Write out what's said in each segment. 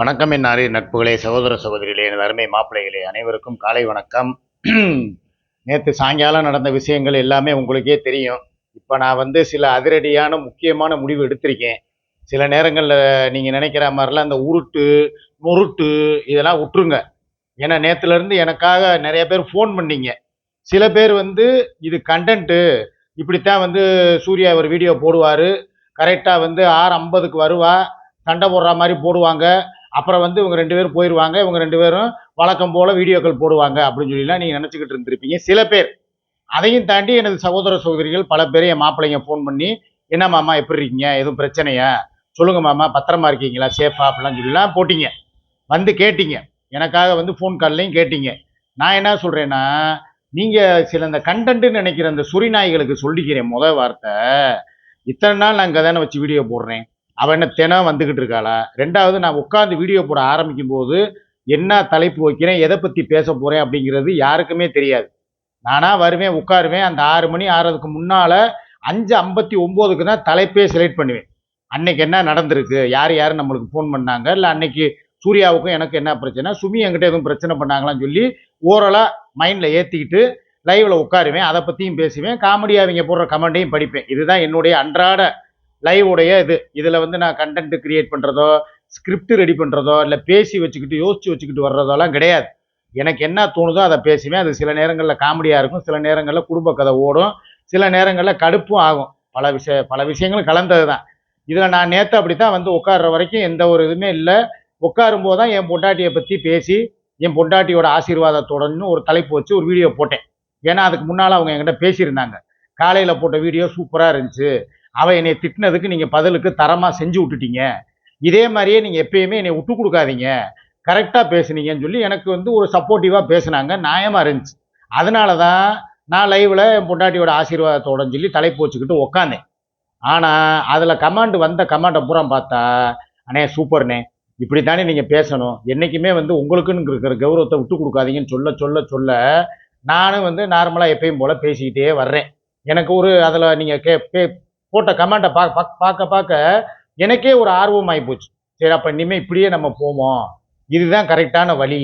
வணக்கம் என் நாரே நட்புகளே சகோதர சகோதரிகளே எனது அருமை மாப்பிள்ளைகளே அனைவருக்கும் காலை வணக்கம். நேற்று சாயங்காலம் நடந்த விஷயங்கள் எல்லாமே உங்களுக்கே தெரியும். இப்போ நான் வந்து சில அதிரடியான முக்கியமான முடிவு எடுத்திருக்கேன். சில நேரங்களில் நீங்கள் நினைக்கிற மாதிரிலாம் அந்த உருட்டு நொருட்டு இதெல்லாம் விட்டுருங்க. ஏன்னா நேற்றுலேருந்து எனக்காக நிறைய பேர் ஃபோன் பண்ணீங்க. சில பேர் வந்து இது கண்டென்ட்டு இப்படித்தான் வந்து சூர்யா ஒரு வீடியோ போடுவார். கரெக்டாக வந்து ஆறு ஐம்பதுக்கு வருவா சண்டை போடுற மாதிரி போடுவாங்க. அப்புறம் வந்து இவங்க ரெண்டு பேரும் போயிடுவாங்க இவங்க ரெண்டு பேரும் வழக்கம் போல் வீடியோக்கள் போடுவாங்க அப்படின்னு சொல்லிலாம் நீங்கள் நினச்சிக்கிட்டு இருந்திருப்பீங்க. சில பேர். அதையும் தாண்டி எனது சகோதர சகோதரிகள் பல பேர் என் மாப்பிள்ளைங்க ஃபோன் பண்ணி என்ன மாமா எப்படி இருக்கீங்க? எதுவும் பிரச்சனையா? சொல்லுங்க மாமா பத்திரமா இருக்கீங்களா? சேஃபா அப்படிலாம் சொல்லிலாம் போட்டீங்க. வந்து கேட்டீங்க. எனக்காக வந்து ஃபோன் கால்லையும் கேட்டீங்க. நான் என்ன சொல்கிறேன்னா நீங்கள் சில இந்த கண்டென்ட்னு நினைக்கிற அந்த சுரி நாய்களுக்கு சொல்லிக்கிறேன். முத வார்த்தை. இத்தனை நாள் நான் இங்கே தானே வச்சு வீடியோ போடுறேன். அவன் என்ன தினம் வந்துக்கிட்டு இருக்காளா? ரெண்டாவது நான் உட்காந்து வீடியோ போட ஆரம்பிக்கும் போது என்ன தலைப்பு வைக்கிறேன் எதை பற்றி பேச போகிறேன் அப்படிங்கிறது யாருக்குமே தெரியாது. நானாக வருவேன் உட்காருவேன் அந்த ஆறு மணி ஆறதுக்கு முன்னால் அஞ்சு ஐம்பத்தி ஒம்போதுக்கு தான் தலைப்பே செலக்ட் பண்ணுவேன். அன்னைக்கு என்ன நடந்திருக்கு யார் யார் நம்மளுக்கு ஃபோன் பண்ணாங்க இல்லை அன்னைக்கு சூர்யாவுக்கும் எனக்கு என்ன பிரச்சனை சுமி என்கிட்ட எதுவும் பிரச்சனை பண்ணாங்களான்னு சொல்லி ஓரலாக மைண்டில் ஏற்றிக்கிட்டு லைவில் உட்காருவேன் அதை பற்றியும் பேசுவேன் காமெடியாக அவங்க போடுற கமெண்ட்டையும் படிப்பேன். இதுதான் என்னுடைய அன்றாட லைவ் உடைய இது. இதில் வந்து நான் கண்டென்ட் கிரியேட் பண்ணுறதோ ஸ்கிரிப்ட் ரெடி பண்ணுறதோ இல்லை பேசி வச்சுக்கிட்டு யோசிச்சு வச்சுக்கிட்டு வர்றதோலாம் கிடையாது. எனக்கு என்ன தோணுதோ அதை பேசுவேன். அது சில நேரங்களில் காமெடியாக இருக்கும். சில நேரங்களில் குடும்ப கதை ஓடும். சில நேரங்களில் கடுப்பும் ஆகும். பல விஷய பல விஷயங்களும் கலந்தது தான் இதில் நான் நேற்று அப்படி தான் வந்து உட்கார்ற வரைக்கும் எந்த ஒரு இதுவுமே இல்லை. உட்காரும் போது தான் என் பொண்டாட்டியை பற்றி பேசி என் பொண்டாட்டியோட ஆசீர்வாதத்தோடன்னு ஒரு தலைப்பு வச்சு ஒரு வீடியோ போட்டேன். ஏன்னா அதுக்கு முன்னால் அவங்க என்கிட்ட பேசியிருந்தாங்க. காலையில் போட்ட வீடியோ சூப்பராக இருந்துச்சு. அவள் என்னை திட்டினதுக்கு நீங்கள் பதிலுக்கு தரமாக செஞ்சு விட்டுட்டீங்க. இதே மாதிரியே நீங்கள் எப்பயுமே என்னை விட்டு கொடுக்காதீங்க. கரெக்டாக பேசுனீங்கன்னு சொல்லி எனக்கு வந்து ஒரு சப்போர்ட்டிவாக பேசுனாங்க. நியாயமாக இருந்துச்சு. அதனால தான் நான் லைவில் என் பொண்டாட்டியோட ஆசீர்வாதத்தோடன்னு சொல்லி தலைப்பு வச்சுக்கிட்டு உக்காந்தேன். ஆனால் அதில் கமாண்டு வந்த கமாண்டை பூரா பார்த்தா அண்ணே சூப்பர்ண்ணே இப்படி தானே நீங்கள் பேசணும். என்றைக்குமே வந்து உங்களுக்குன்னு இருக்கிற கௌரவத்தை விட்டு கொடுக்காதீங்கன்னு சொல்ல சொல்ல சொல்ல நானும் வந்து நார்மலாக எப்பயும் போல் பேசிக்கிட்டே வர்றேன். எனக்கு ஒரு அதில் நீங்கள் கே போட்ட கமெண்ட்டை பா பார்க்க பார்க்க எனக்கே ஒரு ஆர்வம் ஆகிப்போச்சு சரி அப்போ இனிமேல் இப்படியே நம்ம போவோம். இதுதான் கரெக்டான வழி.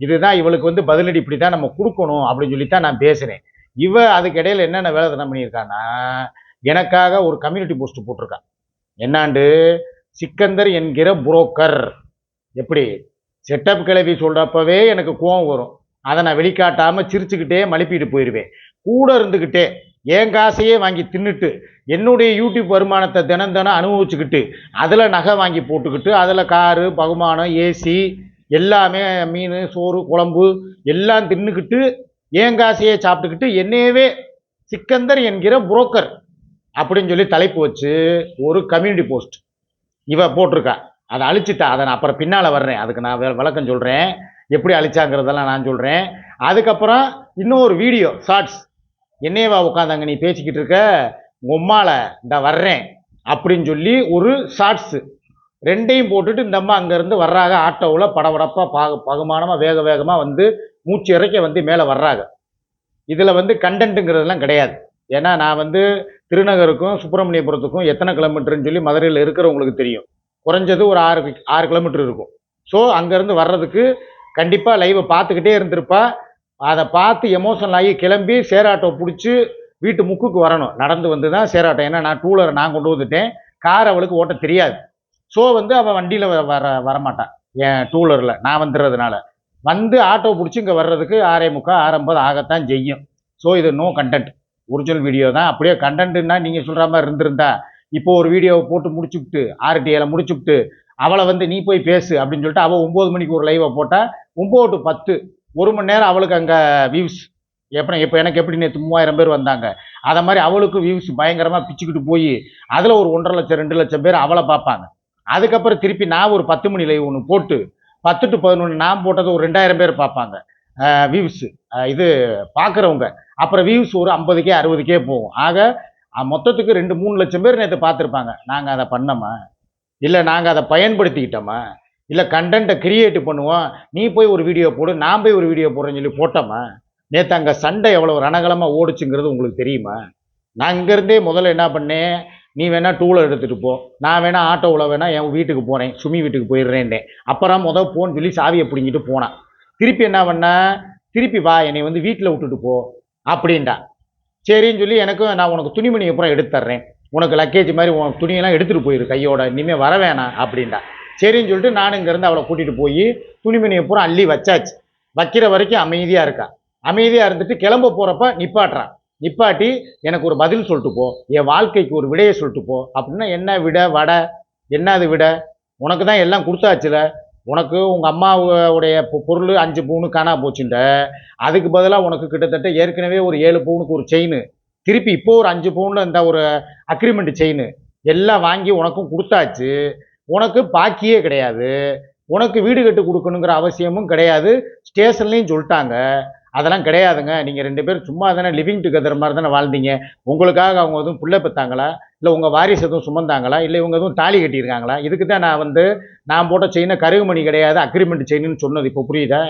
இதுதான் இவளுக்கு வந்து பதிலடி இப்படி தான் நம்ம கொடுக்கணும் அப்படின்னு சொல்லி தான் நான் பேசுகிறேன் இவ அதுக்கு இடையில என்னென்ன வேலை தினம் பண்ணியிருக்கான்னா எனக்காக ஒரு கம்யூனிட்டி போஸ்ட் போட்டிருக்கான் என்னாண்டு? சிக்கந்தர் என்கிற புரோக்கர் எப்படி? செட்டப் கிளவி சொல்கிறப்பவே எனக்கு கோவம் வரும். அதை நான் வெளிக்காட்டாமல் சிரிச்சுக்கிட்டே மழுப்பிட்டு போயிடுவேன் கூட இருந்துக்கிட்டே என் காசையே வாங்கி தின்னுட்டு என்னுடைய யூடியூப் வருமானத்தை தினம் தினம் அனுபவிச்சுக்கிட்டு அதில் நகை வாங்கி போட்டுக்கிட்டு அதில் காரு பகுமானம் ஏசி எல்லாமே மீன் சோறு குழம்பு எல்லாம் தின்னுக்கிட்டு என் காசையே சாப்பிட்டுக்கிட்டு என்னையவே சிக்கந்தர் என்கிற புரோக்கர் அப்படின்னு சொல்லி தலைப்பு வச்சு ஒரு கம்யூனிட்டி போஸ்ட் இவ போட்டிருக்கா. அதை அழிச்சிட்டா அதை நான் அப்புறம் பின்னால் வர்றேன். அதுக்கு நான் விளக்கம் சொல்கிறேன் எப்படி அழிச்சாங்கிறதெல்லாம் நான் சொல்கிறேன் அதுக்கப்புறம் இன்னொரு வீடியோ ஷார்ட்ஸ் என்னையவா உட்காந்தாங்க நீ பேசிக்கிட்டு இருக்க. உம்மால இந்த வர்றேன் அப்படின்னு சொல்லி ஒரு ஷார்ட்ஸு ரெண்டையும் போட்டுட்டு இந்த அம்மா அங்கேருந்து வர்றாங்க. ஆட்டோவில் படபடப்பாக பாக பகுமானமாக வேக வேகமாக வந்து மூச்சு இறைக்க வந்து மேலே வர்றாங்க. இதில் வந்து கண்டென்ட்டுங்கிறதெல்லாம் கிடையாது. ஏன்னா நான் வந்து திருநகருக்கும் சுப்பிரமணியபுரத்துக்கும் எத்தனை கிலோமீட்டர்னு சொல்லி மதுரையில் இருக்கிறவங்களுக்கு தெரியும். குறைஞ்சது ஒரு ஆறு ஆறு கிலோமீட்டர் இருக்கும். ஸோ அங்கேருந்து வர்றதுக்கு கண்டிப்பாக லைவை பார்த்துக்கிட்டே இருந்திருப்பா. அதை பார்த்து எமோஷனல் ஆகி கிளம்பி சேராட்டோ பிடிச்சி வீட்டு முக்குக்கு வரணும். நடந்து வந்து தான் சேராட்டம். ஏன்னா நான் டூலரை நான் கொண்டு வந்துட்டேன். கார் அவளுக்கு ஓட்ட தெரியாது. ஸோ வந்து அவள் வண்டியில் வர வரமாட்டான் என் டூலரில் நான் வந்துடுறதுனால. வந்து ஆட்டோ பிடிச்சி இங்கே வர்றதுக்கு ஆறே முக்கால் ஆரம்பது ஆகத்தான் செய்யும். ஸோ இது நோ கண்டென்ட் ஒரிஜினல் வீடியோ தான். அப்படியே கண்டென்ட்னா நீங்கள் சொல்கிற மாதிரி இருந்திருந்தா இப்போ ஒரு வீடியோவை போட்டு முடிச்சுவிட்டு ஆர்டிஐல முடிச்சுவிட்டு அவளை வந்து நீ போய் பேசு அப்படின்னு சொல்லிட்டு அவள் ஒம்பது மணிக்கு ஒரு லைவை போட்டால் ஒம்பது டு பத்து ஒரு மணி நேரம் அவளுக்கு அங்கே வியூஸ் எப்படி இப்போ எனக்கு எப்படி நேற்று மூவாயிரம் பேர் வந்தாங்க? அதை மாதிரி அவளுக்கும் வியூஸ் பயங்கரமாக பிச்சுக்கிட்டு போய் அதில் ஒரு ஒன்றரை லட்சம் ரெண்டு லட்சம் பேர் அவளை பார்ப்பாங்க. அதுக்கப்புறம் திருப்பி நான் ஒரு பத்து மணி லைவ் ஒன்று போட்டு பத்து டு பதினொன்று நான் போட்டது ஒரு ரெண்டாயிரம் பேர் பார்ப்பாங்க. வியூஸ் இது பார்க்குறவங்க. அப்புறம் வியூஸ் ஒரு ஐம்பதுக்கே அறுபதுக்கே போகும். ஆக மொத்தத்துக்கு ரெண்டு மூணு லட்சம் பேர் நேற்று பார்த்துருப்பாங்க. நாங்கள் அதை பண்ணோமா? இல்லை நாங்கள் அதை பயன்படுத்திக்கிட்டோமா? இல்லை கண்டென்ட்டை கிரியேட் பண்ணுவோம். நீ போய் ஒரு வீடியோ போடு நான் போய் ஒரு வீடியோ போடுறேன்னு சொல்லி போட்டோமா? நேற்று அங்கே சண்டை எவ்வளோ ரணகலமாக ஓடுச்சுங்கிறது உங்களுக்கு தெரியுமா? நான் இங்கேருந்தே முதல்ல என்ன பண்ணேன் நீ வேணால் டூலர் எடுத்துகிட்டு போ. நான் வேணால் ஆட்டோவில் வேணால் என் வீட்டுக்கு போகிறேன் சுமி வீட்டுக்கு போயிடுறேன்னே அப்புறம் முதல் போன்னு சொல்லி சாவியை பிடிங்கிட்டு போனான். திருப்பி என்ன பண்ண? திருப்பி வா என்னை வந்து வீட்டில் விட்டுட்டு போ அப்படின்டா. சரின்னு சொல்லி எனக்கும் நான் உனக்கு துணிமணி அப்புறம் எடுத்து தர்றேன். உனக்கு லக்கேஜ் மாதிரி உனக்கு துணியெல்லாம் எடுத்துகிட்டு போயிரு கையோட. இனிமேல் வர வேணாம் அப்படின்டா. சரின்னு சொல்லிட்டு நான் இங்கேருந்து அவளை கூட்டிகிட்டு போய் துணிமணியை பூரா அள்ளி வச்சாச்சு. வைக்கிற வரைக்கும் அமைதியாக இருக்கா? அமைதியாக இருந்துட்டு கிளம்ப போகிறப்ப நிப்பாட்டுறான் நிப்பாட்டி எனக்கு ஒரு பதில் சொல்லிட்டு போ. என் வாழ்க்கைக்கு ஒரு விடையை சொல்லிட்டு போ. அப்படின்னா என்ன விட வடை? என்ன அது விட? உனக்கு தான் எல்லாம் கொடுத்தாச்சுல. உனக்கு உங்கள் அம்மாவுடைய பொருள் அஞ்சு பவுனு காணா போச்சுண்ட அதுக்கு பதிலாக உனக்கு கிட்டத்தட்ட ஏற்கனவே ஒரு ஏழு பவுனுக்கு ஒரு செயின் திருப்பி இப்போ ஒரு அஞ்சு பவுனில் இந்த ஒரு அக்ரிமெண்ட் செயின் எல்லாம் வாங்கி உனக்கும் கொடுத்தாச்சு. உனக்கு பாக்கியே கிடையாது. உனக்கு வீடு கட்டு கொடுக்கணுங்கிற அவசியமும் கிடையாது. ஸ்டேஷன்லேயும் சொல்லிட்டாங்க. அதெல்லாம் கிடையாதுங்க. நீங்கள் ரெண்டு பேரும் சும்மா தானே லிவிங் டுகெதர் மாதிரி தானே வாழ்ந்தீங்க. உங்களுக்காக அவங்க எதுவும் புள்ள பெற்றாங்களா இல்லை உங்கள் வாரிசு எதுவும் சுமந்தாங்களா? இல்லை இவங்க எதுவும் தாலி கட்டியிருக்காங்களா? இதுக்கு தான் நான் வந்து நான் போட்ட செயினை கருகுமணி கிடையாது அக்ரிமெண்ட் செயின்னு சொன்னது. இப்போ புரியுதா?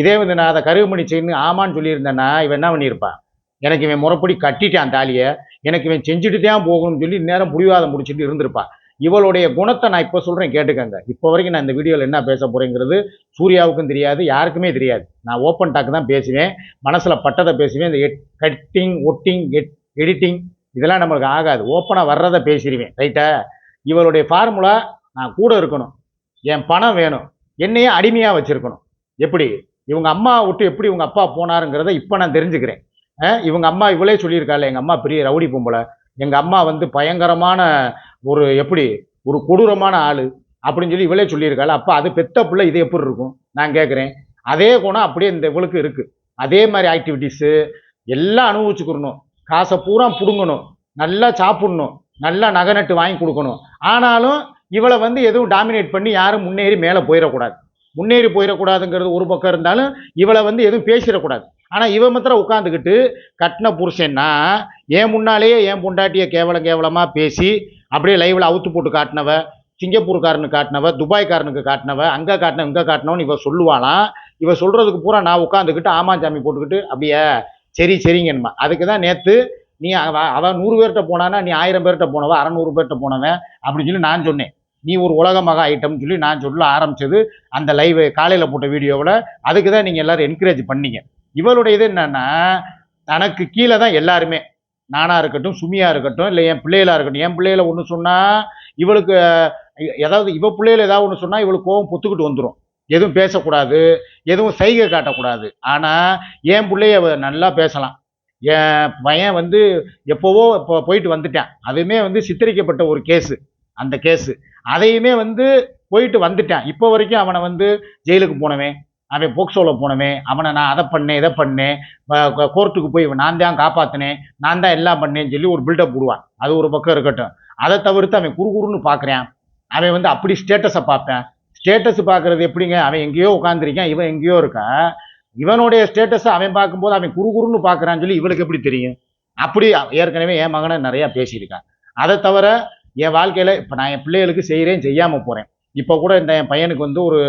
இதே வந்து நான் அதை கருகுமணி செயின்னு ஆமான்னு சொல்லியிருந்தேன்னா இவன் என்ன பண்ணியிருப்பான்? எனக்கு இவன் முறைப்படி கட்டிட்டான் தாலியை. எனக்கு இவன் செஞ்சுட்டு தான் போகணும்னு சொல்லி நேரம் புடிவாதம் முடிச்சுட்டு இருந்திருப்பான். இவளுடைய குணத்தை நான் இப்போ சொல்கிறேன் கேட்டுக்கங்க. இப்போ வரைக்கும் நான் இந்த வீடியோவில் என்ன பேச போகிறேங்கிறது சூர்யாவுக்கும் தெரியாது யாருக்குமே தெரியாது. நான் ஓப்பன் டாக் தான் பேசுவேன் மனசில் பட்டதை பேசுவேன் இந்த எட் கட்டிங் ஒட்டிங் எட் எடிட்டிங் இதெல்லாம் நம்மளுக்கு ஆகாது. ஓப்பனாக வர்றதை பேசிடுவேன் ரைட்டா இவளுடைய ஃபார்முலா நான் கூட இருக்கணும். என் பணம் வேணும். என்னையே அடிமையாக வச்சுருக்கணும். எப்படி? இவங்க அம்மா விட்டு எப்படி இவங்க அப்பா போனாருங்கிறத இப்போ நான் தெரிஞ்சுக்கிறேன். இவங்க அம்மா இவளே சொல்லியிருக்காள் எங்கள் அம்மா பெரிய ரவுடி பொம்பளை. எங்கள் அம்மா வந்து பயங்கரமான ஒரு எப்படி? ஒரு கொடூரமான ஆள் அப்படின்னு சொல்லி இவளே சொல்லியிருக்காள். அப்போ அது பெத்த பிள்ளை இது எப்படி இருக்கும்? நான் கேட்குறேன் அதே குணம் அப்படியே இந்த இவளுக்கு இருக்குது அதே மாதிரி ஆக்டிவிட்டீஸு எல்லாம் அனுபவிச்சுக்கிறணும் காசை பூரா பிடுங்கணும். நல்லா சாப்பிடணும். நல்லா நகை நட்டு வாங்கி கொடுக்கணும். ஆனாலும் இவளை வந்து எதுவும் டாமினேட் பண்ணி யாரும் முன்னேறி மேலே போயிடக்கூடாது. முன்னேறி போயிடக்கூடாதுங்கிறது ஒரு பக்கம் இருந்தாலும் இவளை வந்து எதுவும் பேசிடக்கூடாது. ஆனால் இவ மாத்திரம் உட்காந்துக்கிட்டு கட்டின புருஷன்னா என் முன்னாலேயே என் பொண்டாட்டியை கேவலம் கேவலமாக பேசி அப்படியே லைவில் அவுத்து போட்டு காட்டினவ சிங்கப்பூர்காரனு காட்டினவ துபாய்காரனுக்கு காட்டினவ அங்கே காட்டினவ இங்கே காட்டினவன் இவ சொல்லுவாளாம். இவ சொல்கிறதுக்கு பூரா நான் உட்காந்துக்கிட்டு ஆமாஞ்சாமி போட்டுக்கிட்டு அப்படியே சரி சரிங்கம்மா அதுக்கு தான் நேற்று நீ அவன் நூறு பேர்கிட்ட போனானா நீ ஆயிரம் பேர்கிட்ட போனவ அறநூறு பேர்கிட்ட போனவன் அப்படின்னு சொல்லி நான் சொன்னேன். நீ ஒரு உலக மகா ஐட்டம்னு சொல்லி நான் சொல்ல ஆரம்பிச்சது அந்த லைவ் காலையில் போட்ட வீடியோவில் அதுக்கு தான் நீங்கள் எல்லோரும் என்கரேஜ் பண்ணீங்க. இவளுடைய இது என்னன்னா தனக்கு கீழே தான் எல்லாருமே. நானா இருக்கட்டும் சுமியாக இருக்கட்டும் இல்லை என் பிள்ளைகளாக இருக்கட்டும். என் பிள்ளைகள ஒன்று சொன்னால் இவளுக்கு ஏதாவது இவ பிள்ளைகள் ஏதாவது ஒன்று சொன்னால் இவளுக்கு கோவம் பொத்துக்கிட்டு வந்துடும் எதுவும் பேசக்கூடாது எதுவும் சைகை காட்டக்கூடாது. ஆனால் என் பிள்ளைய நல்லா பேசலாம். என் பையன் வந்து எப்போவோ இப்போ போயிட்டு வந்துட்டான். அதுவுமே வந்து சித்தரிக்கப்பட்ட ஒரு கேஸு. அந்த கேஸு. அதையுமே வந்து போயிட்டு வந்துட்டான். இப்போ வரைக்கும் அவனை வந்து ஜெயிலுக்கு போனவன். அவன் போக்சோவில் போனமே அவனை நான் அதை பண்ணேன் இதை பண்ணேன் கோர்ட்டுக்கு போய் நான் தான் காப்பாற்றினேன் நான் தான் எல்லாம் பண்ணேன்னு சொல்லி ஒரு பில்டப் போடுவான். அது ஒரு பக்கம் இருக்கட்டும். அதை தவிர்த்து அவன் குறுகுறுன்னு பார்க்குறான் அவன் வந்து அப்படி ஸ்டேட்டஸை பார்ப்பேன். ஸ்டேட்டஸ் பார்க்குறது எப்படிங்க? அவன் எங்கேயோ உட்காந்துருக்கான் இவன் எங்கேயோ இருக்கான் இவனுடைய ஸ்டேட்டஸை அவன் பார்க்கும்போது அவன் குறுகுறுன்னு பார்க்குறான்னு சொல்லி இவளுக்கு எப்படி தெரியும்? அப்படி ஏற்கனவே என் மகனை நிறையா பேசியிருக்கான் அதை தவிர என் வாழ்க்கையில் இப்போ நான் என் பிள்ளைகளுக்கு செய்கிறேன் செய்யாமல் போகிறேன் இப்போ கூட இந்த என் பையனுக்கு வந்து ஒரு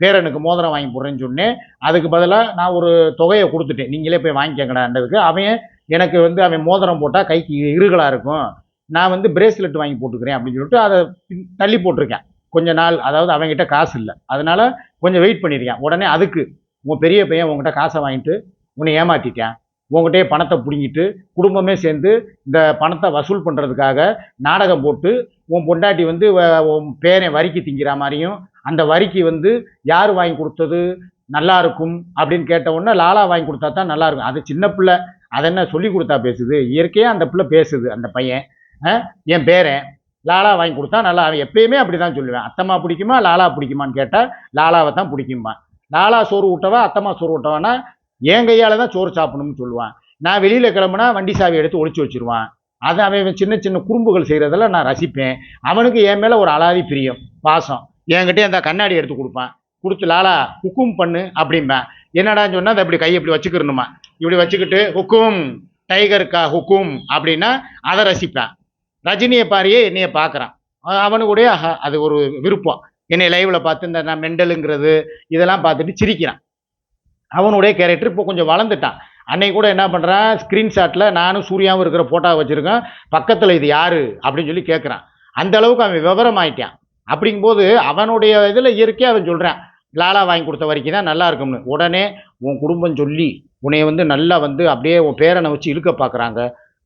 பேரனுக்கு மோதிரம் வாங்கி போடுறேன்னு சொன்னேன். அதுக்கு பதிலாக நான் ஒரு தொகையை கொடுத்துட்டேன். நீங்களே போய் வாங்கிக்கங்கடான்றதுக்கு. அவன் எனக்கு வந்து அவன் மோதிரம் போட்டால் கைக்கு இருகலாக இருக்கும். நான் வந்து பிரேஸ்லெட் வாங்கி போட்டுக்கிறேன் அப்படின்னு சொல்லிட்டு அதை தள்ளி போட்டிருக்கேன். கொஞ்ச நாள் அதாவது அவங்ககிட்ட காசு இல்லை. அதனால் கொஞ்சம் வெயிட் பண்ணியிருக்கேன். உடனே அதுக்கு உன் பெரிய பையன் உங்ககிட்ட காசை வாங்கிட்டு உன்னை ஏமாற்றிட்டேன் உங்கள்கிட்டயே பணத்தை பிடுங்கிட்டு குடும்பமே சேர்ந்து இந்த பணத்தை வசூல் பண்ணுறதுக்காக நாடகம் போட்டு உன் பொண்டாட்டி வந்து உன் பேரை வரிக்கு திங்கிற மாதிரியும் அந்த வரிக்கு வந்து யார் வாங்கி கொடுத்தது நல்லா இருக்கும் அப்படின்னு கேட்ட உடனே லாலா வாங்கி கொடுத்தா தான் நல்லா இருக்கும். அது சின்ன பிள்ளை அதை என்ன சொல்லி கொடுத்தா பேசுது? இயற்கையாக அந்த பிள்ளை பேசுது அந்த பையன். என் பேரன். லாலா வாங்கி கொடுத்தா நல்லா அவன் எப்பயுமே அப்படி தான் சொல்லுவேன். அத்தம்மா பிடிக்குமா லாலா பிடிக்குமான்னு கேட்டால் லாலாவை தான் பிடிக்குமா லாலா சோறு ஊட்டவா அத்தம்மா சோறு ஊட்டவானா என் கையால் தான் சோறு சாப்பிடணும்னு சொல்லுவான். நான் வெளியில் கிளம்புனா வண்டி சாவி எடுத்து ஒழிச்சு வச்சிருவான். அதை அவன் சின்ன சின்ன குறும்புகள் செய்கிறதெல்லாம் நான் ரசிப்பேன். அவனுக்கு என் மேலே ஒரு அலாதி பிரியம் பாசம். என்கிட்ட அந்த கண்ணாடி எடுத்து கொடுப்பான். கொடுத்து லாலா ஹுக்கும் பண்ணு அப்படிம்பேன் என்னடான்னு சொன்னால் அதை இப்படி கையை இப்படி வச்சுக்கிறணுமா? இப்படி வச்சுக்கிட்டு ஹுக்கும் டைகருக்கா ஹுக்கும் அப்படின்னா அதை ரசிப்பேன். ரஜினியை பாரியே என்னைய பார்க்குறான் அவனுக்குடைய அது ஒரு விருப்பம். என்னை லைவில் பார்த்து இந்த நான் மெண்டலுங்கிறது இதெல்லாம் பார்த்துட்டு சிரிக்கிறான். அவனுடைய கேரக்டர் இப்போ கொஞ்சம் வளர்ந்துட்டான். அன்னைக்கு கூட என்ன பண்ணுறான் ஸ்க்ரீன்ஷாட்டில் நானும் சூர்யாவும் இருக்கிற ஃபோட்டோ வச்சுருக்கேன் பக்கத்தில் இது யார்? அப்படின்னு சொல்லி கேட்குறான் அந்த அளவுக்கு அவன் விவரம் ஆயிட்டான் அப்படிங்கும்போது அவனுடைய இதில் இயற்கையாக அவன் சொல்கிறான் லாலா வாங்கி கொடுத்த வரைக்கும் தான் நல்லா இருக்கும்னு. உடனே உன் குடும்பம் சொல்லி உன்னைய வந்து நல்லா வந்து அப்படியே உன் பேரனை வச்சு இழுக்க பார்க்குறாங்க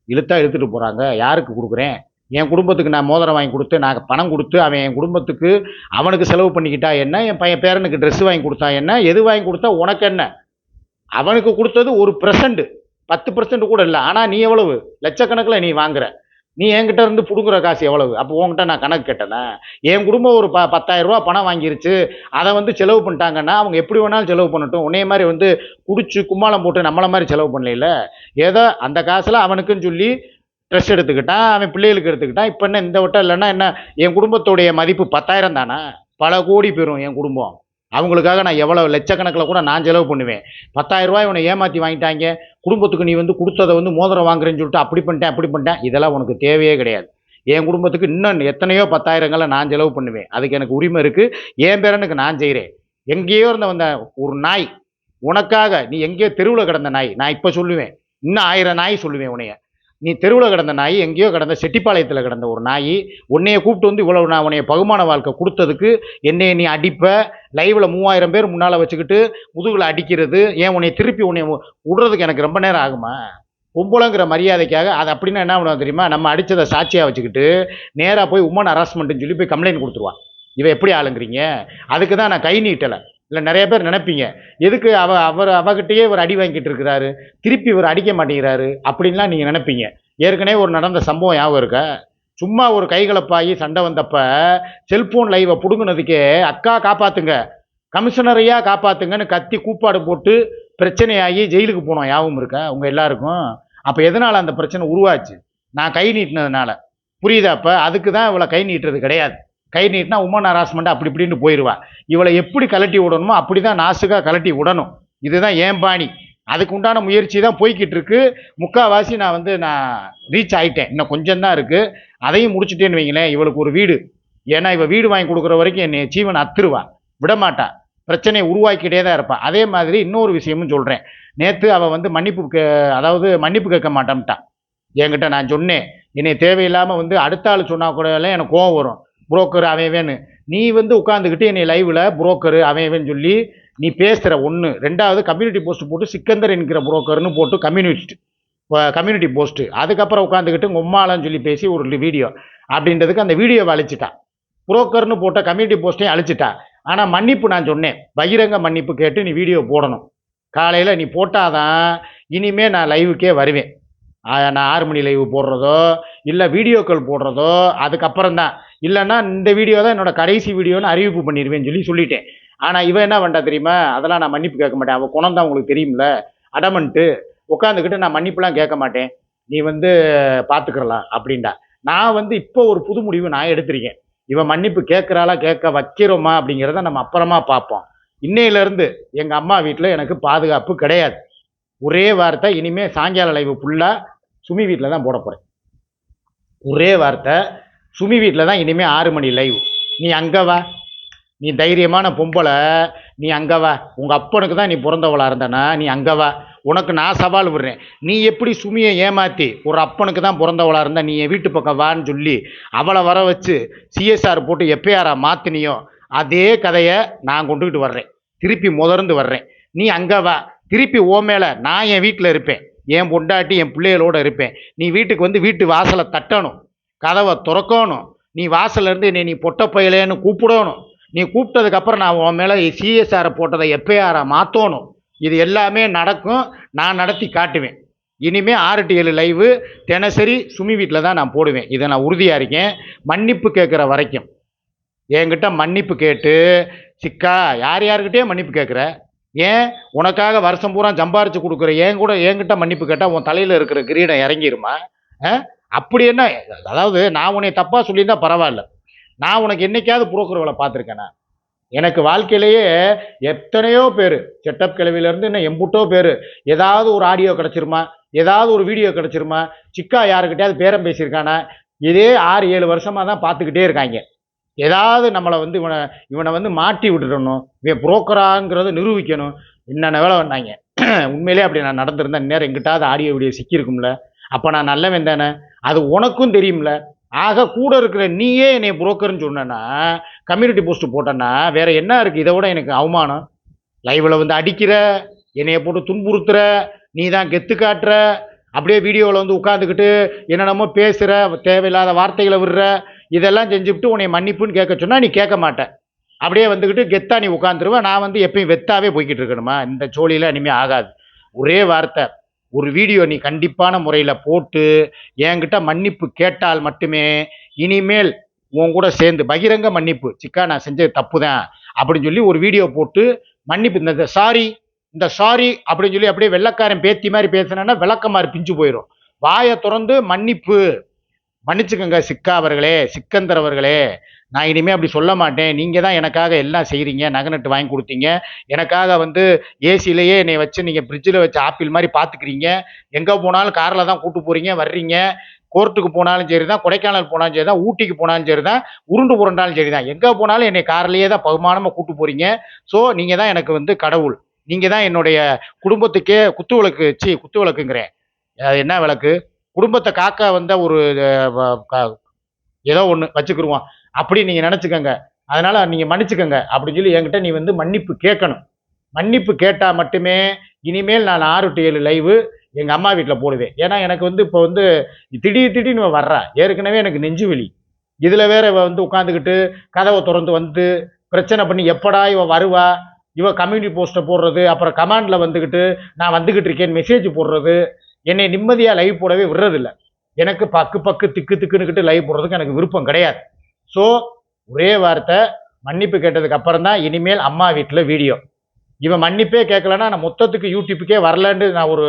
இழுத்தா இழுத்துட்டு போகிறாங்க யாருக்கு கொடுக்குறேன்? என் குடும்பத்துக்கு நான் மோதிரம் வாங்கி கொடுத்து நான் பணம் கொடுத்து அவன் என் குடும்பத்துக்கு அவனுக்கு செலவு பண்ணிக்கிட்டா என்ன? என் பையன் பேரனுக்கு ட்ரெஸ் வாங்கி கொடுத்தா என்ன? எது வாங்கி கொடுத்தா உனக்கு என்ன? அவனுக்கு கொடுத்தது ஒரு பர்சன்ட் பத்து பர்சன்ட் கூட இல்லை. ஆனால் நீ எவ்வளவு? லட்சக்கணக்கில் நீ வாங்குற. நீ என்கிட்ட இருந்து பிடுங்குற காசு எவ்வளவு? அப்போ உங்ககிட்ட நான் கணக்கு கேட்டேனே என் குடும்பம் ஒரு ப பத்தாயிரரூபா பணம் வாங்கிருச்சு. அதை வந்து செலவு பண்ணிட்டாங்கன்னா அவங்க எப்படி வேணாலும் செலவு பண்ணட்டும். உன்னைய மாதிரி வந்து குடிச்சு கும்மாளம் போட்டு நம்மளை மாதிரி செலவு பண்ணல ஏதோ அந்த காசில் அவனுக்குன்னு சொல்லி ட்ரெஸ் எடுத்துக்கிட்டான் அவன் பிள்ளைகளுக்கு எடுத்துக்கிட்டான். இப்போ என்ன இந்த வட்டம் இல்லைன்னா என்ன? என் குடும்பத்துடைய மதிப்பு பத்தாயிரம் தானே? பல கோடி பெறும் என் குடும்பம். அவங்களுக்காக நான் எவ்வளோ லட்சக்கணக்கில் கூட நான் செலவு பண்ணுவேன். பத்தாயிரம் ரூபாய் உன்னை ஏமாற்றி வாங்கிட்டாங்க. குடும்பத்துக்கு நீ வந்து கொடுத்ததை வந்து மோதிரம் வாங்குறேன்னு சொல்லிட்டு அப்படி பண்ணிட்டேன் அப்படி பண்ணிட்டேன். இதெல்லாம் உனக்கு தேவையே கிடையாது. என் குடும்பத்துக்கு இன்னும் எத்தனையோ பத்தாயிரங்களை நான் செலவு பண்ணுவேன். அதுக்கு எனக்கு உரிமை இருக்குது என் பேரனுக்கு நான் செய்கிறேன். எங்கேயோ இருந்த வந்த ஒரு நாய் உனக்காக நீ எங்கேயோ தெருவில் கிடந்த நாய் நான் இப்போ சொல்லுவேன். இன்னும் ஆயிரம் நாய் சொல்லுவேன் உனைய நீ தெருவில் கிடந்த நாய் எங்கேயோ கிடந்த செட்டிப்பாளையத்தில் கிடந்த ஒரு நாய் உன்னைய கூப்பிட்டு வந்து இவ்வளோ நான் உன்னைய பகுமான வாழ்க்கை கொடுத்ததுக்கு என்னைய நீ அடிப்ப. லைவில் மூவாயிரம் பேர் முன்னால் வச்சுக்கிட்டு முதுகில் அடிக்கிறது. ஏன் உன்னை திருப்பி உன்னை விடுறதுக்கு எனக்கு ரொம்ப நேரம் ஆகுமா? பொம்பளைங்கிற மரியாதைக்காக அது அப்படின்னா என்ன பண்ணுவாங்க தெரியுமா? நம்ம அடித்ததை சாட்சியாக வச்சுக்கிட்டு நேராக போய் உமன் ஹராஸ்மெண்ட்டுன்னு சொல்லி போய் கம்ப்ளைண்ட் கொடுத்துருவான் இவன் எப்படி ஆளுங்கிறீங்க? அதுக்கு தான் நான் கை நீட்டலை. இல்லை நிறைய பேர் நினைப்பீங்க. எதுக்கு அவ அவர் அவகிட்டயே இவர் அடி வாங்கிட்டு இருக்கிறாரு? திருப்பி இவர் அடிக்க மாட்டேங்கிறாரு அப்படின்லாம் நீங்கள் நினைப்பீங்க. ஏற்கனவே ஒரு நடந்த சம்பவம் ஞாபகம் இருக்கா? சும்மா ஒரு கைகலப்பாகி சண்டை வந்தப்ப செல்ஃபோன் லைவை பிடுங்கினதுக்கே அக்கா காப்பாத்துங்க. கமிஷனரையா காப்பாத்துங்கன்னு கத்தி கூப்பாடு போட்டு பிரச்சனையாகி ஜெயிலுக்கு போனோம். யாவும் இருக்கா? உங்க எல்லாருக்கும்? அப்போ எதனால் அந்த பிரச்சனை உருவாச்சு? நான் கை நீட்டினதுனால. புரியுதா அப்போ? அதுக்கு தான் இவ்வளோ கை நீட்டுறது கிடையாது. கை நீட்டினா உமன் ஹராஸ்மெண்ட் அப்படி இப்படின்னு போயிடுவா இவளை எப்படி கலட்டி விடணுமோ அப்படி தான் நாசுக்காக கலட்டி விடணும். இதுதான் ஏன் பாணி? அதுக்கு உண்டான முயற்சி தான் போய்கிட்டு இருக்கு முக்காவாசி நான் வந்து நான் ரீச் ஆகிட்டேன் இன்னும் கொஞ்சம் தான் இருக்குது அதையும் முடிச்சுட்டேன்னு வைங்களேன் இவளுக்கு ஒரு வீடு. ஏன்னா இவள் வீடு வாங்கி கொடுக்குற வரைக்கும் என்னை ஜீவன் அத்துருவா. விடமாட்டா. பிரச்சனையை உருவாக்கிட்டே தான் இருப்பாள் அதே மாதிரி இன்னொரு விஷயமும் சொல்கிறேன் நேற்று அவள் வந்து மன்னிப்பு கே அதாவது மன்னிப்பு கேட்க மாட்டான்ட்டான் என்கிட்ட நான் சொன்னேன். என்னை தேவையில்லாமல் வந்து அடுத்த ஆள் சொன்னால் கூட எல்லாம் எனக்கு கோவம் வரும். புரோக்கர் அவன் நீ வந்து உட்காந்துக்கிட்டு என்னை லைவில் புரோக்கர் அவன் சொல்லி நீ பேசுகிற ஒன்று ரெண்டாவது கம்யூனிட்டி போஸ்ட் போட்டு சிக்கந்தர் என்கிற புரோக்கர்னு போட்டு கம்யூனிஸ்ட் கம்யூனிட்டி போஸ்ட்டு அதுக்கப்புறம் உட்காந்துக்கிட்டு உங்கள் உம்மாலன்னு சொல்லி பேசி ஒரு வீடியோ அப்படின்றதுக்கு அந்த வீடியோவை அழிச்சிட்டான் புரோக்கர்னு போட்ட கம்யூனிட்டி போஸ்ட்டையும் அழிச்சிட்டா. ஆனால் மன்னிப்பு நான் சொன்னேன். பகிரங்க மன்னிப்பு கேட்டு நீ வீடியோ போடணும். காலையில் நீ போட்டாதான் இனிமே நான் லைவுக்கே வருவேன். நான் ஆறு மணி லைவ் போடுறதோ இல்லை வீடியோக்கள் போடுறதோ அதுக்கப்புறம் தான் இல்லைன்னா இந்த வீடியோ தான் என்னோட கடைசி வீடியோன்னு அறிவிப்பு பண்ணிடுவேன்னு சொல்லி சொல்லிட்டேன். ஆனால் இவன் என்ன பண்ணா தெரியுமா? அதெல்லாம் நான் மன்னிப்பு கேட்க மாட்டேன். அவள் குணம் தான் உங்களுக்கு தெரியும்ல? அடமன்ட்டு உட்காந்துக்கிட்டு நான் மன்னிப்புலாம் கேட்க மாட்டேன். நீ வந்து பார்த்துக்கிறலாம் அப்படின்டா நான் வந்து இப்போ ஒரு புது முடிவு நான் எடுத்திருக்கேன். இவன் மன்னிப்பு கேட்குறாளா கேட்க வைக்கிறோமா அப்படிங்கிறத நம்ம அப்புறமா பார்ப்போம். இன்னையிலேருந்து எங்கள் அம்மா வீட்டில் எனக்கு பாதுகாப்பு கிடையாது. ஒரே வார்த்தை இனிமேல் சாயங்கால லைவு ஃபுல்லாக சுமி வீட்டில் தான் போட போகிறேன் ஒரே வார்த்தை சுமி வீட்டில் தான் இனிமேல் ஆறு மணி லைவ் நீ அங்கே வா. நீ தைரியமான பொம்பளை. நீ அங்கே வா. உங்கள் அப்பனுக்கு தான் நீ பிறந்தவளாக இருந்தனா நீ அங்கே வா. உனக்கு நான் சவால் விடுறேன். நீ எப்படி சுமியை ஏமாற்றி ஒரு அப்பனுக்கு தான் பிறந்தவளாக இருந்தா நீ என் வீட்டு பக்கம் வான்னு சொல்லி அவளை வர வச்சு சிஎஸ்ஆர் போட்டு எப்பயாரா மாற்றினியோ அதே கதையை நான் கொண்டுக்கிட்டு வர்றேன். திருப்பி முதர்ந்து வர்றேன். நீ அங்கே வா. திருப்பி ஓ மேலே நான் என் வீட்டில் இருப்பேன். என் பொண்டாட்டி என் பிள்ளைகளோடு இருப்பேன். நீ வீட்டுக்கு வந்து வீட்டு வாசலை தட்டணும். கதவை திறக்கணும். நீ வாசலேருந்து நீ என்னை நீ பொட்ட பயலேன்னு கூப்பிடணும். நீ கூப்பிட்டதுக்கப்புறம் நான் உன் மேலே சிஎஸ்ஆரை போட்டதை எப்பயாரா மாற்றணும் இது எல்லாமே நடக்கும். நான் நடத்தி காட்டுவேன். இனிமேல் ஆறு டு ஏழு லைவு தினசரி சுமி வீட்டில் தான் நான் போடுவேன். இதை நான் உறுதியாக இருக்கேன். மன்னிப்பு கேட்குற வரைக்கும். என்கிட்ட மன்னிப்பு கேட்டு சிக்கா யார் யாருக்கிட்டே மன்னிப்பு கேட்குற? ஏன்? உனக்காக வருஷம் பூரா சம்பாரித்து கொடுக்குற ஏன் கூட என்கிட்ட மன்னிப்பு கேட்டால் உன் தலையில் இருக்கிற கிரீடம் இறங்கிருமா? ஆ? அப்படி என்ன? அதாவது நான் உன்னை தப்பாக சொல்லியிருந்தால் பரவாயில்ல. நான் உனக்கு என்னைக்காவது புரோக்கர்களை வேலை பார்த்துருக்கேனா? எனக்கு வாழ்க்கையிலேயே எத்தனையோ பேர் செட்டப் கிளவிலேருந்து இன்னும் எம்புட்டோ பேர் ஏதாவது ஒரு ஆடியோ கிடச்சிருமா? ஏதாவது ஒரு வீடியோ கிடச்சிருமா? சிக்கா யாருக்கிட்டையாவது பேரம் பேசியிருக்கானா? இதே ஆறு ஏழு வருஷமாக தான் பார்த்துக்கிட்டே இருக்காங்க. ஏதாவது நம்மளை வந்து இவனை இவனை வந்து மாட்டி விட்டுடணும். இவன் புரோக்கராங்கிறத நிரூபிக்கணும். என்னென்ன வேலை வந்தாங்க உண்மையிலே அப்படி நான் நடந்திருந்தேன். நேரம் எங்கிட்டாவது ஆடியோ வீடியோ சிக்கியிருக்கும்ல. அப்போ நான் நல்லவன் தானே? அது உனக்கும் தெரியும்ல. ஆக கூட இருக்கிற நீயே என்னை புரோக்கர்னு சொன்னேன்னா கம்யூனிட்டி போஸ்ட் போட்டேன்னா வேற என்ன இருக்குது இதை விட எனக்கு அவமானம். லைவில் வந்து அடிக்கிற என்னைய போட்டு துன்புறுத்துற நீ தான் கெத்து காட்டுற அப்படியே வீடியோவில் வந்து உட்காந்துக்கிட்டு என்னென்னமோ பேசுகிற தேவையில்லாத வார்த்தைகளை விடுற இதெல்லாம் செஞ்சுவிட்டு உன்னை மன்னிப்புன்னு கேட்க சொன்னால் நீ கேட்க மாட்டேன் அப்படியே வந்துக்கிட்டு கெத்தா நீ உட்காந்துருவேன் நான் வந்து எப்பயும் வெத்தாவே போய்கிட்டு இருக்கணுமா? இந்த சோழியில் இனிமேல் ஆகாது. ஒரே வார்த்தை. ஒரு வீடியோ நீ கண்டிப்பான முறையில் போட்டு என்கிட்ட மன்னிப்பு கேட்டால் மட்டுமே இனிமேல் உன் கூட சேர்ந்து பகிரங்க மன்னிப்பு. சிக்கா நான் செஞ்சது தப்பு தான் அப்படின்னு சொல்லி ஒரு வீடியோ போட்டு மன்னிப்பு இந்த சாரி இந்த சாரி அப்படின்னு சொல்லி அப்படியே வெள்ளக்காரன் பேத்தி மாதிரி பேசினேன்னா விளக்கமாறு பிஞ்சு போயிடும் வாயை திறந்து மன்னிப்பு. மன்னிச்சுக்கோங்க சிக்கா அவர்களே சிக்கந்தர் அவர்களே. நான் இனிமேல் அப்படி சொல்ல மாட்டேன். நீங்கள் தான் எனக்காக எல்லாம் செய்கிறீங்க நகை நட்டு வாங்கி கொடுத்தீங்க. எனக்காக வந்து ஏசிலேயே என்னை வச்சு நீங்கள் ஃப்ரிட்ஜில் வச்சு ஆப்பிள் மாதிரி பார்த்துக்கிறீங்க எங்கே போனாலும் காரில் தான் கூட்டு போகிறீங்க வர்றீங்க. கோர்ட்டுக்கு போனாலும் சரி தான் கொடைக்கானல் போனாலும் சரி தான் ஊட்டிக்கு போனாலும் சரி தான் உருண்டு புரண்டாலும் சரி தான். எங்கே போனாலும் என்னை கார்லேயே தான் பகுமானமாக கூட்டு போகிறீங்க ஸோ நீங்கள் தான் எனக்கு வந்து கடவுள். நீங்கள் தான் என்னுடைய குடும்பத்துக்கே குத்து விளக்கு சி குத்து விளக்குங்கிறேன். அது என்ன விளக்கு? குடும்பத்தை காக்க வந்த ஒரு ஏதோ ஒன்று வச்சுக்கிருவோம். அப்படி நீங்கள் நினச்சிக்கோங்க. அதனால் நீங்கள் மன்னிச்சுக்கோங்க. அப்படின்னு சொல்லி என்கிட்ட நீ வந்து மன்னிப்பு கேட்கணும். மன்னிப்பு கேட்டால் மட்டுமே இனிமேல் நான் ஆறு டு ஏழு லைவு எங்கள் அம்மா வீட்டில் போடுவேன். ஏன்னா எனக்கு வந்து இப்போ வந்து திடீர் திடீர்னு வர்றா. ஏற்கனவே எனக்கு நெஞ்சு வலி. இதில் வேற இவ வந்து உட்காந்துக்கிட்டு கதவை திறந்து வந்து பிரச்சனை பண்ணி எப்படா இவ வருவா? இவ கம்யூனிட்டி போஸ்ட்டை போடுறது அப்புறம் கமாண்டில் வந்துக்கிட்டு நான் வந்துக்கிட்டு இருக்கேன் மெசேஜ் போடுறது என்னை நிம்மதியாக லைவ் போடவே விடுறதில்ல. எனக்கு பக்கு பக்கு திக்கு திக்குன்னுக்கிட்டு லைவ் போடுறதுக்கு எனக்கு விருப்பம் கிடையாது. ஸோ ஒரே வார்த்தை மன்னிப்பு கேட்டதுக்கு அப்புறம் தான் இனிமேல் அம்மா வீட்டில் வீடியோ இவன் மன்னிப்பே கேட்கலன்னா நான் மொத்தத்துக்கு யூடியூப்புக்கே வரலன்னு நான் ஒரு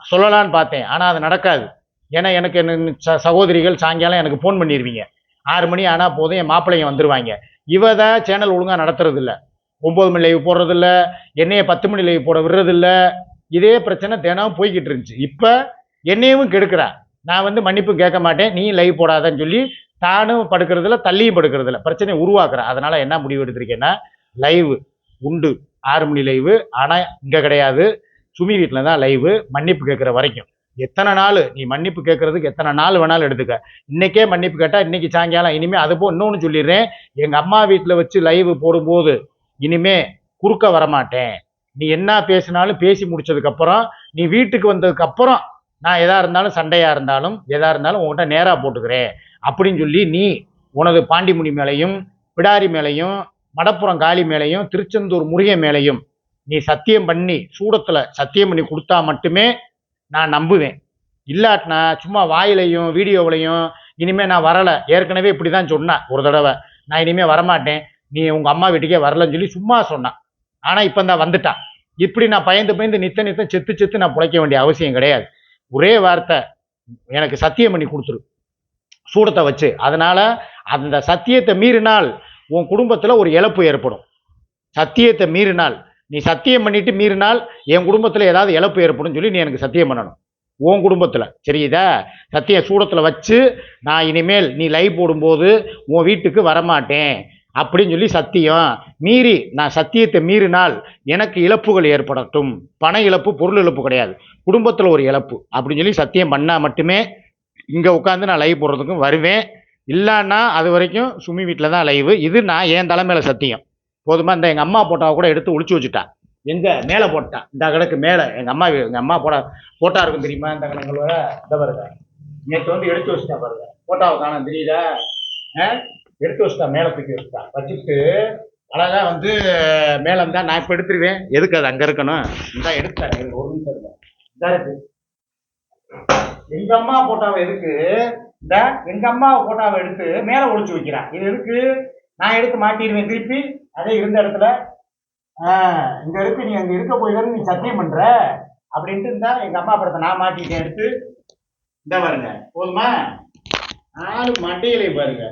சொல்லலான்னு பார்த்தேன். ஆனால் அது நடக்காது. ஏன்னா எனக்கு என்ன ச- சகோதரிகள் சாயங்காலம் எனக்கு ஃபோன் பண்ணிடுவீங்க ஆறு மணி ஆனால் போதும் என் மாப்பிள்ளைங்க வந்துடுவாங்க இவ தான் சேனல் ஒழுங்காக நடத்துறதில்ல. ஒம்பது மணி லைவ் போடுறதில்ல. என்னைய பத்து மணி லைவ் போட விடுறதில்ல. இதே பிரச்சனை தினம் போய்கிட்டு இருந்துச்சு. இப்போ என்னையும் கெடுக்கிறா. நான் வந்து மன்னிப்பு கேட்க மாட்டேன். நீ லைவ் போடாதன்னு சொல்லி தானும் படுக்கிறதில்ல தள்ளியும் படுக்கிறதில்ல பிரச்சனையை உருவாக்குறேன் அதனால் என்ன முடிவு எடுத்திருக்கேன்னா லைவ் உண்டு. ஆறு மணி லைவு ஆனால் இங்கே கிடையாது. சுமி வீட்டில் தான் லைவு மன்னிப்பு கேட்குற வரைக்கும். எத்தனை நாள்? நீ மன்னிப்பு கேட்கறதுக்கு எத்தனை நாள் வேணாலும் எடுத்துக்க. இன்னைக்கே மன்னிப்பு கேட்டால் இன்னைக்கு சாயங்காலம் இனிமே அது போ இன்னொன்று சொல்லிடுறேன். எங்கள் அம்மா வீட்டில் வச்சு லைவ் போடும்போது இனிமே குறுக்க வரமாட்டேன். நீ என்ன பேசினாலும் பேசி முடிச்சதுக்கப்புறம் நீ வீட்டுக்கு வந்ததுக்கப்புறம் நான் எதா இருந்தாலும் சண்டையாக இருந்தாலும் எதா இருந்தாலும் உன்கிட்ட நேராக போட்டுக்கிறேன். அப்படின்னு சொல்லி நீ உனது பாண்டிமுனி மேலையும் பிடாரி மேலையும் மடப்புறம் காளி மேலையும் திருச்செந்தூர் முருகன் மேலையும் நீ சத்தியம் பண்ணி சூடத்தில் சத்தியம் பண்ணி கொடுத்தா மட்டுமே நான் நம்புவேன். இல்லாட்டினா சும்மா வாயிலையும் வீடியோவிலையும் இனிமேல் நான் வரலை. ஏற்கனவே இப்படி தான் சொன்னேன் ஒரு தடவை. நான் இனிமேல் வரமாட்டேன். நீ உங்கள் அம்மா வீட்டுக்கே வரலன்னு சொல்லி சும்மா சொன்னான் ஆனால் இப்போ தான் வந்துட்டான் இப்படி நான் பயந்து பயந்து நித்த நித்தம் செத்து செத்து நான் பிழைக்க வேண்டிய அவசியம் கிடையாது. ஒரே வார்த்தை எனக்கு சத்தியம் பண்ணி கொடுத்துரு. சூடத்தை வச்சு. அதனால அந்த சத்தியத்தை மீறினால் உன் குடும்பத்தில் ஒரு இழப்பு ஏற்படும். சத்தியத்தை மீறினால். நீ சத்தியம் பண்ணிட்டு மீறினால் என் குடும்பத்தில் ஏதாவது இழப்பு ஏற்படும் சொல்லி நீ எனக்கு சத்தியம் பண்ணணும். உன் குடும்பத்தில். சரியுதா சத்திய சூடத்தில் வச்சு நான் இனிமேல் நீ லைவ் போடும்போது உன் வீட்டுக்கு வரமாட்டேன். அப்படின்னு சொல்லி சத்தியம். மீறி நான் சத்தியத்தை மீறினால் எனக்கு இழப்புகள் ஏற்படட்டும். பண இழப்பு பொருள் இழப்பு கிடையாது. குடும்பத்தில் ஒரு இழப்பு. அப்படின்னு சொல்லி சத்தியம் பண்ணால் மட்டுமே இங்கே உட்காந்து நான் லைவ் போடுறதுக்கும் வருவேன். இல்லைன்னா அது வரைக்கும் சுமி வீட்டில் தான் லைவு இது நான் என் தலைமையில் சத்தியம். போதுமா? இந்த எங்கள் அம்மா போட்டாவை கூட எடுத்து ஒழிச்சு வச்சுட்டான் எங்கே? மேலே போட்டான் இந்த கிடக்கு மேலே. எங்கள் அம்மா எங்கள் அம்மா போட போட்டா இருக்கும் தெரியுமா? இந்த கிடங்களோட இந்த பாருங்க. நேற்று வந்து எடுத்து வச்சுட்டேன் பாருங்க. போட்டாவை காணும். தெரியுதா? ஆ? எடுத்து வச்சுட்டா மேலே தூக்கி வச்சுட்டா. வச்சுட்டு அழகாக வந்து மேலே இருந்தால் நான் இப்போ எடுத்துருவேன். எதுக்கு அது அங்கே இருக்கணும்? இந்த எடுத்தேன் எனக்கு ஒரு நிமிஷம் இருந்தா இந்த இருக்கு எங்க அம்மா போட்டாவை எதுக்கு இந்த எங்க அம்மா போட்டாவை எடுத்து மேலே ஒழிச்சு வைக்கிறான் இது எதுக்கு? நான் எடுத்து மாட்டிடுவேன் திருப்பி. அதே இருந்த இடத்துல இங்கே இங்க இருக்கு நீ அங்க இருக்க போய் நீ சத்தியம் பண்ற. அப்படின்ட்டு இருந்தா எங்க அம்மா படத்தை நான் மாட்டிட்டேன் எடுத்து. இந்த பாருங்க. போதுமா? ஆளு மண்டையிலே பாருங்க.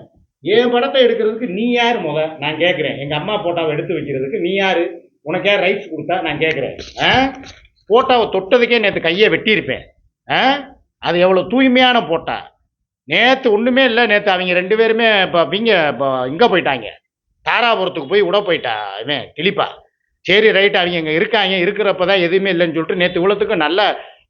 என் படத்தை எடுக்கிறதுக்கு நீ யார் முத? நான் கேட்குறேன் எங்கள் அம்மா போட்டாவை எடுத்து வைக்கிறதுக்கு நீ யார்? உனக்கு யார் ரைட்ஸ் கொடுத்தா நான் கேட்குறேன் ஆ? போட்டாவை தொட்டதுக்கே நேற்று கையை வெட்டியிருப்பேன். ஆ? அது எவ்வளோ தூய்மையான போட்டா? நேற்று ஒன்றுமே இல்லை. நேற்று அவங்க ரெண்டு பேருமே இப்போ இங்கே இப்போ இங்கே போயிட்டாங்க. தாராபுரத்துக்கு போய் விட போயிட்டா இவன் கிளிப்பா சரி ரைட் அவங்க இங்கே இருக்காங்க. இருக்கிறப்ப தான் எதுவுமே இல்லைன்னு சொல்லிட்டு நேற்று இவ்வளோத்துக்கும் நல்ல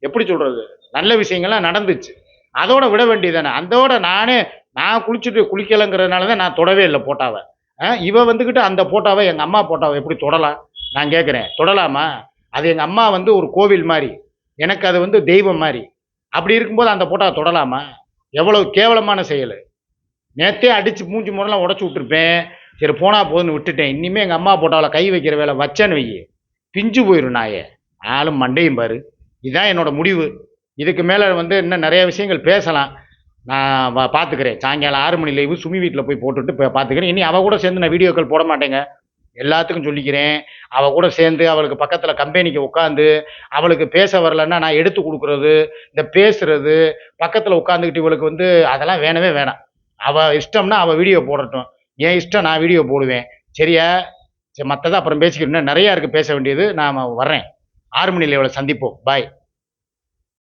எப்படி சொல்கிறது நல்ல விஷயங்கள்லாம் நடந்துச்சு. அதோட விட வேண்டியதானே அதோட நானே நான் குளிச்சுட்டு குளிக்கலைங்கிறதுனால தான் நான் தொடவே இல்லை போட்டாவை. ஆ, இவ வந்துக்கிட்டு அந்த போட்டாவை எங்கள் அம்மா போட்டாவை எப்படி தொடலாம்? நான் கேட்குறேன். தொடலாமா? அது எங்கள் அம்மா வந்து ஒரு கோவில் மாதிரி. எனக்கு அது வந்து தெய்வம் மாதிரி. அப்படி இருக்கும்போது அந்த போட்டாவை தொடலாமா? எவ்வளோ கேவலமான செயல். நேத்தே அடித்து மூஞ்சி முடலாம் உடச்சி விட்டுருப்பேன். சரி போனால் போதுன்னு விட்டுட்டேன். இனிமேல் எங்கள் அம்மா போட்டாவில் கை வைக்கிற வேலை வச்சேன்னு வையே. பிஞ்சு போயிடும் நாயே. ஆளும் மண்டையும் பாரு. இதுதான் என்னோட முடிவு. இதுக்கு மேலே வந்து இன்னும் நிறைய விஷயங்கள் பேசலாம். நான் பார்த்துக்கிறேன் சாயங்காலம் ஆறு மணி லைவு சுமி வீட்டில் போய் போட்டுட்டு இப்போ பார்த்துக்கிறேன் இனி அவள் கூட சேர்ந்து நான் வீடியோக்கள் போட மாட்டேங்க. எல்லாத்துக்கும் சொல்லிக்கிறேன். அவள் கூட சேர்ந்து அவளுக்கு பக்கத்தில் கம்பெனிக்கு உட்காந்து அவளுக்கு பேச வரலன்னா நான் எடுத்து கொடுக்குறது இந்த பேசுறது பக்கத்தில் உட்காந்துக்கிட்டு இவளுக்கு வந்து அதெல்லாம் வேணவே வேணாம். அவள் இஷ்டம்னா அவள் வீடியோ போடட்டும். என் இஷ்டம் நான் வீடியோ போடுவேன். சரியா? சரி மற்றதை அப்புறம் பேசிக்கிறேன். நிறையா இருக்குது பேச வேண்டியது. நான் வர்றேன். ஆறு மணியில் இவளை சந்திப்போம். பாய்